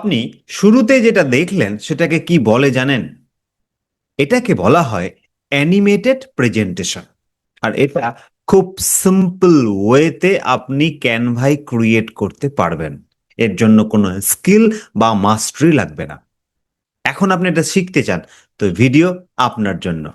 আপনি শুরুতে যেটা দেখলেন, সেটাকে কি বলে জানেন? এটাকে বলা হয় অ্যানিমেটেড প্রেজেন্টেশন আর এটা খুব সিম্পল ওয়েতে আপনি ক্যানভাই ক্রিয়েট করতে পারবেন। এর জন্য কোনো স্কিল বা মাস্টারি লাগবে না। এখন আপনি এটা শিখতে চান, তো ভিডিও আপনার জন্য।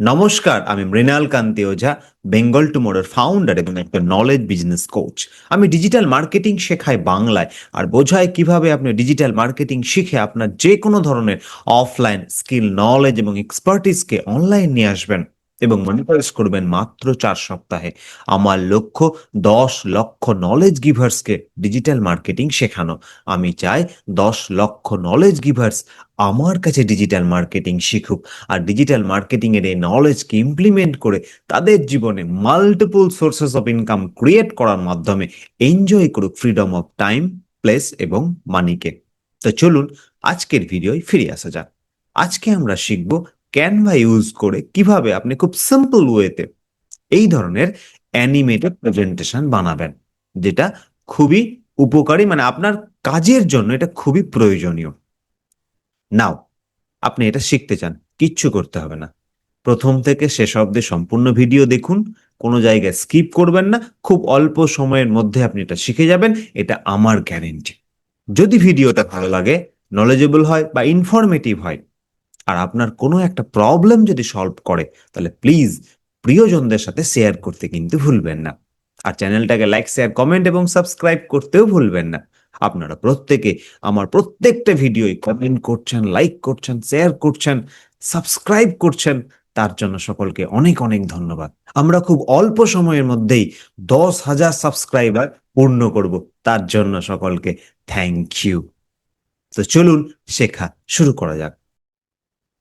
নমস্কার, আমি মৃণাল কান্তি ওঝা বেঙ্গল টুমোরের ফাউন্ডার এবং একটা নলেজ বিজনেস কোচ আমি ডিজিটাল মার্কেটিং শেখাই বাংলায়, আর বোঝায় কীভাবে আপনি ডিজিটাল মার্কেটিং শিখে আপনার যে কোনো ধরনের অফলাইন স্কিল নলেজ এবং এক্সপার্টিসকে অনলাইন নিয়ে আসবেন। এবং মনিটাইজ করবেন মাত্র চার সপ্তাহে। আমার লক্ষ্য, দশ লক্ষ নলেজ গিভার্সকে ডিজিটাল মার্কেটিং শেখানো। আমি চাই দশ লক্ষ নলেজ গিভার্স আমার কাছে ডিজিটাল মার্কেটিং শিখুক। আর ডিজিটাল মার্কেটিং এর এই নলেজকে ইমপ্লিমেন্ট করে তাদের জীবনে multiple sources of income create করার মাধ্যমে এনজয় করুক ফ্রিডম অফ টাইম প্লেস এবং মানিকে তো চলুন, আজকের ভিডিওয় ফিরে আসা যাক। আজকে আমরা শিখব ক্যানভা ইউজ করে কীভাবে আপনি খুব সিম্পল ওয়েতে এই ধরনের অ্যানিমেটেড প্রেজেন্টেশন বানাবেন, যেটা খুবই উপকারী মানে আপনার কাজের জন্য এটা খুবই প্রয়োজনীয়। নাও আপনি এটা শিখতে চান, কিচ্ছু করতে হবে না। প্রথম থেকে শেষ অবধি সম্পূর্ণ ভিডিও দেখুন, কোনো জায়গায় স্কিপ করবেন না, খুব অল্প সময়ের মধ্যে আপনি এটা শিখে যাবেন, এটা আমার গ্যারেন্টি যদি ভিডিওটা ভালো লাগে নলেজেবল হয় বা ইনফরমেটিভ হয় আর আপনার কোনো একটা প্রবলেম যদি সলভ করে, তাহলে প্লিজ প্রিয়জনদের সাথে শেয়ার করতে কিন্তু ভুলবেন না। আর চ্যানেলটাকে লাইক শেয়ার কমেন্ট এবং সাবস্ক্রাইব করতেও ভুলবেন না। আপনারা প্রত্যেকে আমার প্রত্যেকটা ভিডিওই কমেন্ট করছেন লাইক করছেন শেয়ার করছেন সাবস্ক্রাইব করছেন, তার জন্য সকলকে অনেক অনেক ধন্যবাদ। আমরা খুব অল্প সময়ের মধ্যেই দশ হাজার সাবস্ক্রাইবার পূর্ণ করব। তার জন্য সকলকে থ্যাংক ইউ তো চলুন শেখা শুরু করা যাক।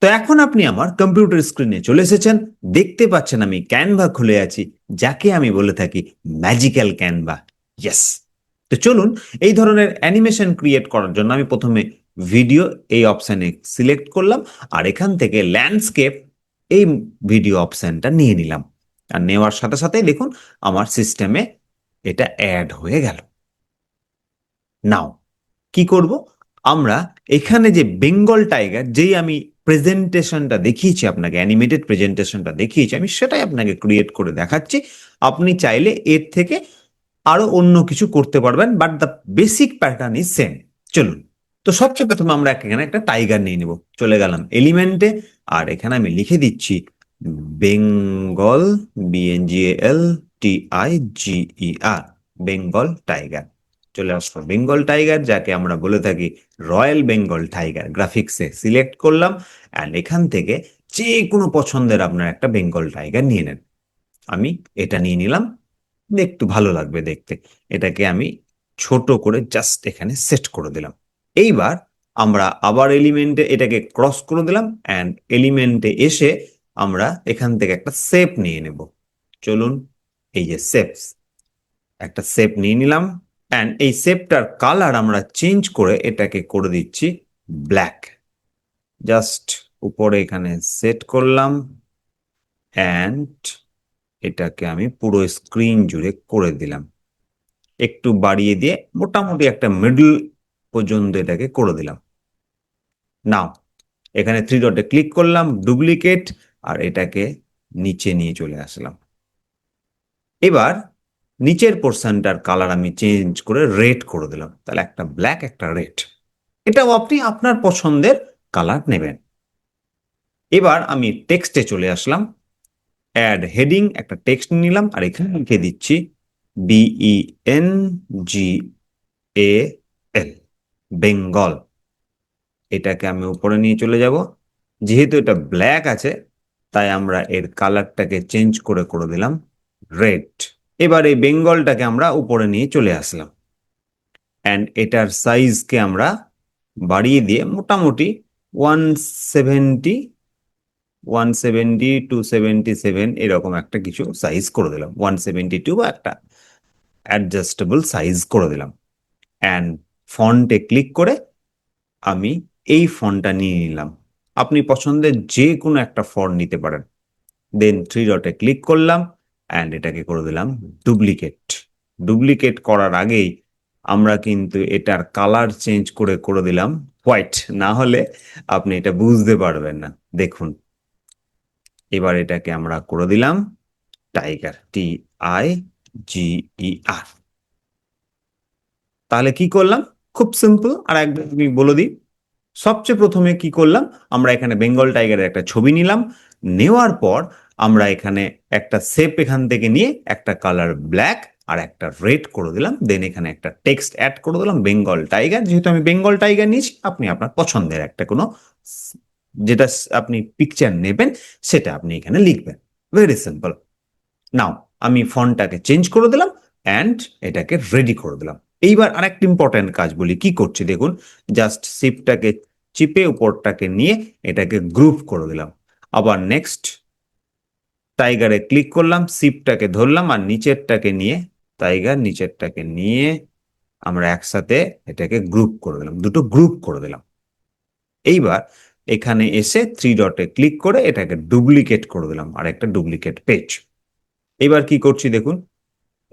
তো এখন আপনি আমার কম্পিউটার স্ক্রিনে চলে এসেছেন। দেখতে পাচ্ছেন আমি ক্যানভা খুলে আছি, যাকে আমি বলে থাকি ম্যাজিক্যাল ক্যানভা ইয়েস তো চলুন, এই ধরনের অ্যানিমেশন ক্রিয়েট করার জন্য আমি প্রথমে ভিডিও এই অপশানে সিলেক্ট করলাম আর এখান থেকে ল্যান্ডস্কেপ এই ভিডিও অপশানটা নিয়ে নিলাম। আর নেওয়ার সাথে সাথেই দেখুন, আমার সিস্টেমে এটা অ্যাড হয়ে গেল। নাও কি করব? আমরা এখানে যে বেঙ্গল টাইগার যেই আমি প্রেজেন্টেশনটা দেখিয়েছি, আপনাকে অ্যানিমেটেড প্রেজেন্টেশনটা দেখিয়েছি, আমি সেটাই আপনাকে ক্রিয়েট করে দেখাচ্ছি। আপনি চাইলে এর থেকে আরও অন্য কিছু করতে পারবেন but the basic pattern is same চলুন, তো সবচেয়ে প্রথমে আমরা এখানে একটা টাইগার নিয়ে নেব। চলে গেলাম এলিমেন্টে আর এখানে আমি লিখে দিচ্ছি Bengal BNGL T I GE R Bengal tiger চলে আসলো। বেঙ্গল টাইগার, যাকে আমরা বলে থাকি রয়্যাল বেঙ্গল টাইগার। গ্রাফিক্সে সিলেক্ট করলাম অ্যান্ড এখান থেকে যে কোনো পছন্দের আপনার একটা বেঙ্গল টাইগার নিয়ে নেন। আমি এটা নিয়ে নিলাম, একটু ভালো লাগবে দেখতে। এটাকে আমি ছোট করে জাস্ট এখানে সেট করে দিলাম। এইবার আমরা আবার এলিমেন্টে এটাকে ক্রস করে দিলাম অ্যান্ড এলিমেন্টে এসে আমরা এখান থেকে একটা শেপ নিয়ে নেব। চলুন, এই যে শেপস একটা শেপ নিয়ে নিলাম। অ্যান্ড এই শেপটার কালার আমরা চেঞ্জ করে এটাকে করে দিচ্ছি ব্ল্যাক জাস্ট উপরে এখানে সেট করলাম অ্যান্ড এটাকে আমি পুরো স্ক্রিন জুড়ে করে দিলাম। একটু বাড়িয়ে দিয়ে মোটামুটি একটা মিডল পর্যন্ত এটাকে করে দিলাম। নাও এখানে থ্রি ডটে ক্লিক করলাম ডুপ্লিকেট আর এটাকে নিচে নিয়ে চলে আসলাম। এবার নিচের পোর্শনটার কালার আমি চেঞ্জ করে রেড করে দিলাম। তাহলে একটা ব্ল্যাক একটা রেড এটাও আপনি আপনার পছন্দের কালার নেবেন। এবার আমি টেক্সটে চলে আসলাম। অ্যাড হেডিং একটা টেক্সট নিলাম, আর এখানে লিখে দিচ্ছি BE N G A L Bengal এটাকে আমি উপরে নিয়ে চলে যাব। যেহেতু এটা ব্ল্যাক আছে, তাই আমরা এর কালারটাকে চেঞ্জ করে করে দিলাম রেড এবার এই বেঙ্গলটাকে আমরা উপরে নিয়ে চলে আসলাম। অ্যান্ড এটার সাইজকে আমরা বাড়িয়ে দিয়ে মোটামুটি one seventy one seventy two seventy seven এরকম একটা কিছু সাইজ করে দিলাম। ওয়ান সেভেন্টি টু বা একটা অ্যাডজাস্টেবল সাইজ করে দিলাম। অ্যান্ড ফন্টে ক্লিক করে আমি এই ফন্টটা নিয়ে নিলাম। আপনি পছন্দের যে কোনো একটা ফন্ট নিতে পারেন। দেন থ্রি ডটে ক্লিক করলাম। অ্যান্ড এটাকে করে দিলাম ডুপ্লিকেট ডুপ্লিকেট করার আগেই আমরা কিন্তু এটার কালার চেঞ্জ করে করে দিলাম হোয়াইট না হলে আপনি এটা বুঝতে পারবেন না। দেখুন। এবার এটাকে আমরা করে দিলাম টাইগার টি আই জি আর তাহলে কি করলাম? খুব সিম্পল আর একদম তুমি বলে দিই। সবচেয়ে প্রথমে কি করলাম? আমরা এখানে বেঙ্গল টাইগারের একটা ছবি নিলাম। নেওয়ার পর আমরা এখানে একটা শেপ এখান থেকে নিয়ে একটা কালার ব্ল্যাক আর একটা রেড করে দিলাম। দেন এখানে একটা টেক্সট অ্যাড করে দিলাম বেঙ্গল টাইগার যেহেতু আমি বেঙ্গল টাইগার নিয়েছি, আপনি আপনার পছন্দের একটা কোনো যেটা আপনি পিকচার নেবেন, সেটা আপনি এখানে লিখবেন। ভেরি সিম্পল নাও আমি ফন্টটাকে চেঞ্জ করে দিলাম অ্যান্ড এটাকে রেডি করে দিলাম। এইবার আরেকটা ইম্পর্ট্যান্ট কাজ বলি, কি করছি দেখুন? জাস্ট শিপটাকে চিপে উপরটাকে নিয়ে এটাকে গ্রুপ করে দিলাম। আবার নেক্সট টাইগারে ক্লিক করলাম শিপটাকে ধরলাম আর নিচেরটাকে নিয়ে টাইগার নিচেরটাকে নিয়ে আমরা একসাথে এটাকে গ্রুপ করে দিলাম, দুটো গ্রুপ করে দিলাম। এইবার এখানে এসে থ্রি ডটে ক্লিক করে এটাকে ডুপ্লিকেট করে দিলাম আর একটা ডুপ্লিকেট পেজ এবার কি করছি দেখুন,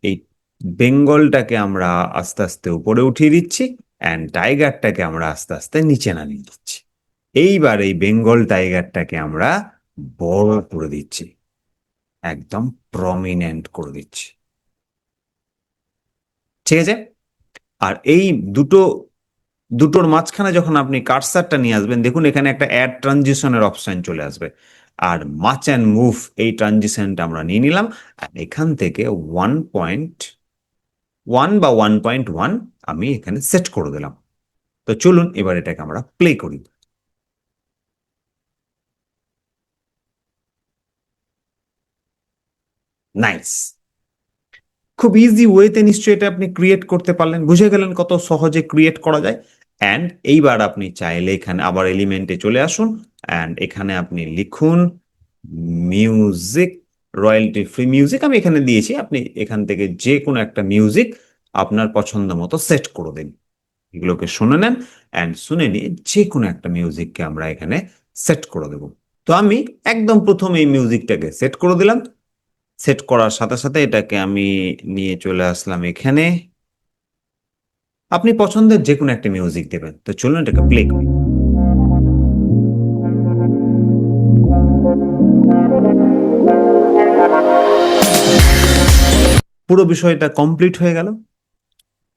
এই বেঙ্গলটাকে আমরা আস্তে আস্তে উপরে উঠিয়ে দিচ্ছি অ্যান্ড টাইগারটাকে আমরা আস্তে আস্তে নিচে নামিয়ে দিচ্ছি। এইবার এই বেঙ্গল টাইগারটাকে আমরা বড় করে দিচ্ছি। একদম প্রমিনেন্ট করে দিচ্ছি। ঠিক আছে? আর এই দুটো, দুটোর মাঝখানে যখন আপনি কার্সারটা নিয়ে আসবেন, দেখুন এখানে একটা অ্যাড ট্রানজিশনের অপশন চলে আসবে। আর মাচ অ্যান্ড মুভ এই ট্রানজিশনটা আমরা নিয়ে নিলাম। আর এখান থেকে ওয়ান পয়েন্ট ওয়ান বা ওয়ান পয়েন্ট ওয়ান আমি এখানে সেট করে দিলাম। তো চলুন এবার এটাকে আমরা প্লে করি। নাইস খুব ইজি ওয়েতে নিশ্চয়ই এটা আপনি ক্রিয়েট করতে পারলেন। বুঝে গেলেন কত সহজে ক্রিয়েট করা যায়। অ্যান্ড এইবার আপনি চাইলে এখানে আবার এলিমেন্টে চলে আসুন। অ্যান্ড এখানে আপনি লিখুন মিউজিক রয়্যালটি ফ্রি মিউজিক আমি এখানে দিয়েছি, আপনি এখান থেকে যে কোনো একটা মিউজিক আপনার পছন্দ মতো সেট করে দিন। এগুলোকে শুনে নেন অ্যান্ড শুনে নিয়ে যে কোনো একটা মিউজিককে আমরা এখানে সেট করে দেব। তো আমি একদম প্রথম এই মিউজিকটাকে সেট করে দিলাম। সেট করার সাথে সাথে এটাকে আমি নিয়ে চলে আসলাম এখানে। আপনি পছন্দের যে কোনো একটা মিউজিক দেবেন। তো চলুন এটাকে প্লে করি। পুরো বিষয়টা কমপ্লিট হয়ে গেল।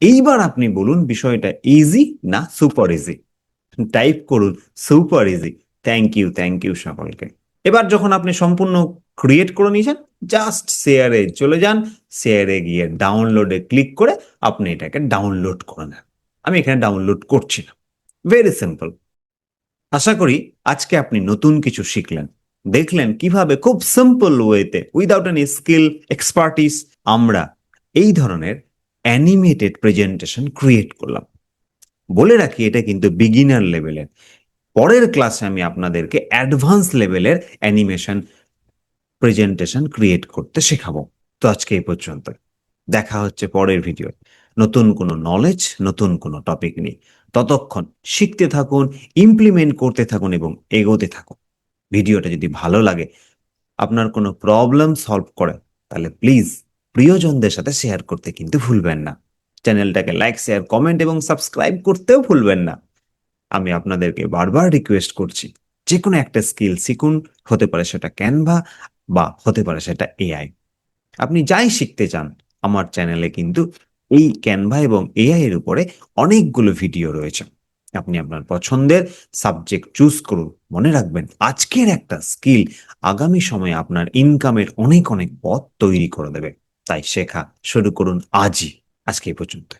এইবার আপনি বলুন, বিষয়টা ইজি না সুপার ইজি টাইপ করুন super easy thank you thank you সকলকে। এবার যখন আপনি সম্পূর্ণ ক্রিয়েট করে নিয়েছেন জাস্ট শেয়ারে চলে যান শেয়ারে গিয়ে ডাউনলোডে ক্লিক করে আপনি এটাকে ডাউনলোড করে নেন। আমি এখানে ডাউনলোড করছি না। ভেরি সিম্পল আশা করি আজকে আপনি নতুন কিছু শিখলেন। দেখলেন কীভাবে খুব সিম্পল ওয়েতে উইদাউট এনি স্কিল এক্সপার্টিস আমরা এই ধরনের অ্যানিমেটেড প্রেজেন্টেশন ক্রিয়েট করলাম। বলে রাখি, এটা কিন্তু বিগিনার লেভেলের পরের ক্লাসে আমি আপনাদেরকে অ্যাডভান্স লেভেলের অ্যানিমেশন প্রেজেন্টেশন ক্রিয়েট করতে শেখাবো। তো আজকে এই পর্যন্ত দেখা হচ্ছে পরের ভিডিও নতুন কোনো নলেজ নতুন কোনো টপিক নিয়ে। ততক্ষণ শিখতে থাকুন ইমপ্লিমেন্ট করতে থাকুন এবং এগোতে থাকুন। ভিডিওটা যদি ভালো লাগে, আপনার কোনো প্রবলেম সলভ করে তাহলে প্লিজ প্রিয়জনদের সাথে শেয়ার করতে কিন্তু ভুলবেন না। চ্যানেলটাকে লাইক শেয়ার কমেন্ট এবং সাবস্ক্রাইব করতেও ভুলবেন না। আমি আপনাদেরকে বারবার রিকোয়েস্ট করছি যে কোনো একটা স্কিল শিখুন, হতে পারে সেটা ক্যানভা বা হতে পারে সেটা এআই আপনি যাই শিখতে চান, আমার চ্যানেলে কিন্তু এই ক্যানভা এবং এআই এর উপরে অনেকগুলো ভিডিও রয়েছে। আপনি আপনার পছন্দের সাবজেক্ট চুজ করুন। মনে রাখবেন, আজকের একটা স্কিল আগামী সময়ে আপনার ইনকামের অনেক অনেক পথ তৈরি করে দেবে। তাই শেখা শুরু করুন আজই। আজকে এই পর্যন্ত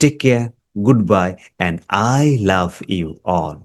take care good bye and I love you all